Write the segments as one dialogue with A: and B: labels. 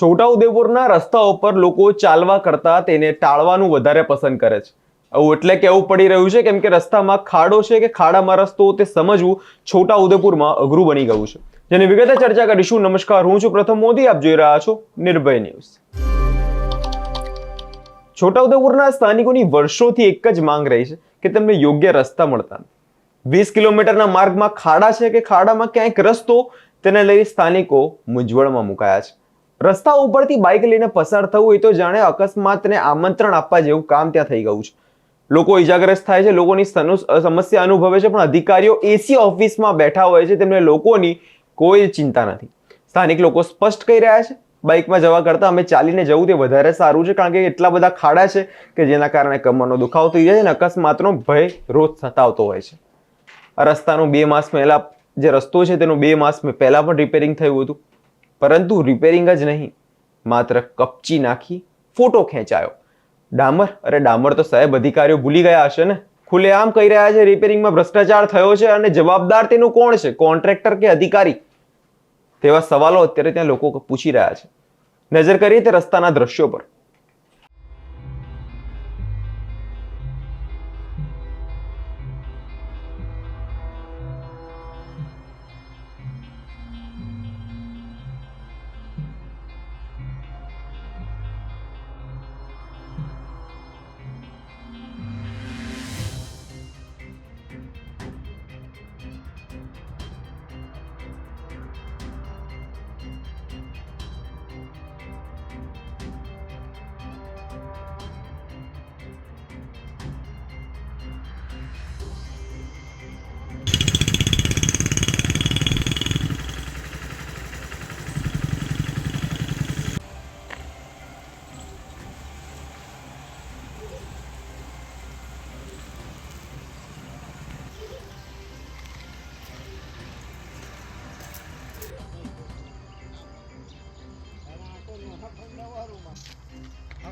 A: છોટાઉદેપુરના રસ્તાઓ પર લોકો ચાલવા કરતા તેને ટાળવાનું વધારે પસંદ કરે છે. આવું એટલે કેવું પડી રહ્યું છે, કેમ કે રસ્તામાં ખાડો છે કે ખાડામાં રસ્તો તે સમજવું છોટાઉદેપુરમાં અઘરું બની ગયું છે. જેની વિગતે ચર્ચા કરીશું. નમસ્કાર, હું છું પ્રથમ મોદી. આપ જોઈ રહ્યા છો નિર્ભય ન્યૂઝ. છોટાઉદેપુરના સ્થાનિકોની વર્ષોથી એક જ માંગ રહી છે કે તેમને યોગ્ય રસ્તા મળતા વીસ કિલોમીટરના માર્ગમાં ખાડા છે કે ખાડામાં ક્યાંક રસ્તો, તેને લઈ સ્થાનિકો મૂંઝવણમાં મુકાયા છે. રસ્તા ઉપરથી બાઇક લઈને પસાર થવું એ તો જાણે અકસ્માતને આમંત્રણ આપવા જેવું કામ ત્યાં થઈ ગયું છે. લોકો ઈજાગ્રસ્ત થાય છે, લોકોની સમસ્યા અનુભવે છે, પણ અધિકારીઓ એસી ઓફિસમાં બેઠા હોય છે, તેમને લોકોની કોઈ ચિંતા નથી. સ્થાનિક લોકો સ્પષ્ટ કહી રહ્યા છે, બાઇકમાં જવા કરતાં અમે ચાલીને જવું તે વધારે સારું છે, કારણ કે એટલા બધા ખાડા છે કે જેના કારણે કમરનો દુખાવો થઈ જાય અને અકસ્માતનો ભય રોજ સતાવતો હોય છે. આ રસ્તાનું બે માસ પહેલાં જે રસ્તો છે, તેનું બે માસ પહેલાં પણ રિપેરિંગ થયું હતું. પરંતુ રિપેરિંગ જ નહીં. માત્ર કપચી નાખી ફોટો ખેંચાયો. ડામર? અરે ડામર તો સાહેબ અધિકારીઓ ભૂલી ગયા હશે ને. ખુલ્લેઆમ કહી રહ્યા છે રિપેરિંગમાં ભ્રષ્ટાચાર થયો છે અને જવાબદાર તેનું કોણ છે? કોન્ટ્રાક્ટર કે અધિકારી? તેવા સવાલો અત્યારે ત્યાં લોકો પૂછી રહ્યા છે. નજર કરીએ તે રસ્તાના દ્રશ્યો પર.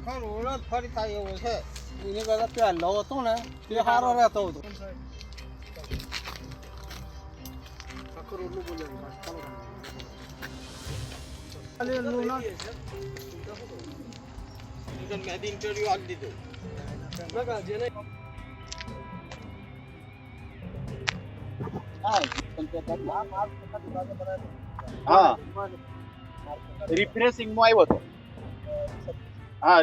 B: આખો રોડ જ ફરી થાય એવો છે. એની કરતા પહેલો હતો ને તે સારો રહેતો હતો. આખો રોડનું બોલ્યો મેં ઇન્ટરવ્યુ આપી દીધો.
C: હા. રિફ્રેશિંગમાં આવ્યો હતો. હા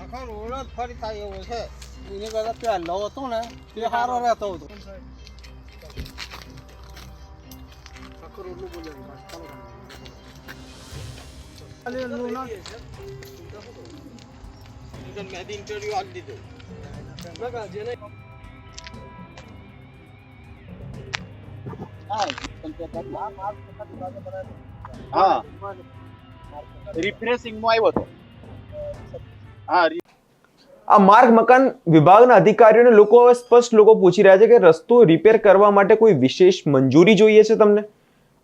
B: આખો રોડ જ ફરી થાય એવો છે એની કરતા પહેલો હતો ને તે સારો રહેતો હતો આખો રોડનું બોલ્યો મેં ઇન્ટરવ્યુ આપી દીધો
C: હા રિફ્રેશિંગમાં આવ્યો હતો હા રી-
A: આ માર્ગ મકાન વિભાગના અધિકારીઓને લોકો હવે સ્પષ્ટ લોકો પૂછી રહ્યા છે કે રસ્તો રિપેર કરવા માટે કોઈ વિશેષ મંજૂરી જોઈએ છે તમને?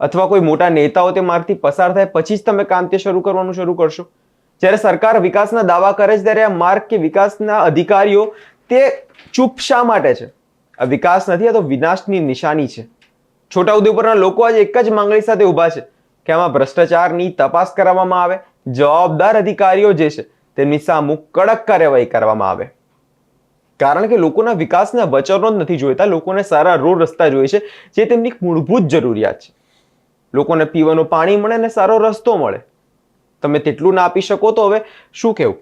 A: અથવા કોઈ મોટા નેતાઓ તે માર્ગથી પસાર થાય પછી જ તમે કામ તે શરૂ કરવાનું શરૂ કરશો? જ્યારે સરકાર વિકાસના દાવા કરે છે, ત્યારે આ માર્ગ કે વિકાસના અધિકારીઓ તે ચૂપ શા માટે છે? આ વિકાસ નથી, આ તો વિનાશની નિશાની છે. છોટાઉદેપુરના લોકો આજે એક જ માંગણી સાથે ઊભા છે કે આમાં ભ્રષ્ટાચારની તપાસ કરાવવામાં આવે. જવાબદાર અધિકારીઓ જે છે તેમની સામું કડક કાર્યવાહી કરવામાં આવે. કારણ કે લોકોના વિકાસના વચનો જ નથી જોઈતા, લોકોને સારા રોડ રસ્તા જોઈએ છે, જે તેમની મૂળભૂત જરૂરિયાત છે. લોકોને પીવાનું પાણી મળે અને સારો રસ્તો મળે. તમે તેટલું ના આપી શકો તો હવે શું કહેવું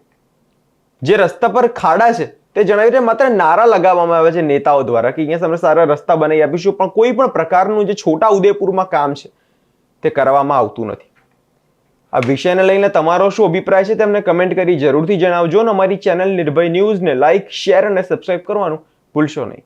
A: જે રસ્તા પર ખાડા છે, તે જણાવી રીતે માત્ર નારા લગાવવામાં આવે છે નેતાઓ દ્વારા કે અહીંયા તમે સારા રસ્તા બનાવી આપીશું, પણ કોઈ પણ પ્રકારનું જે છોટા ઉદેપુરમાં કામ છે, તે કરવામાં આવતું નથી. આ વિષયને લઈને તમારો શું અભિપ્રાય છે તેમને કમેન્ટ કરી જરૂરથી જણાવજો અને અમારી ચેનલ નિર્ભય ન્યૂઝને લાઇક શેર અને સબસ્ક્રાઇબ કરવાનું ભૂલશો નહીં.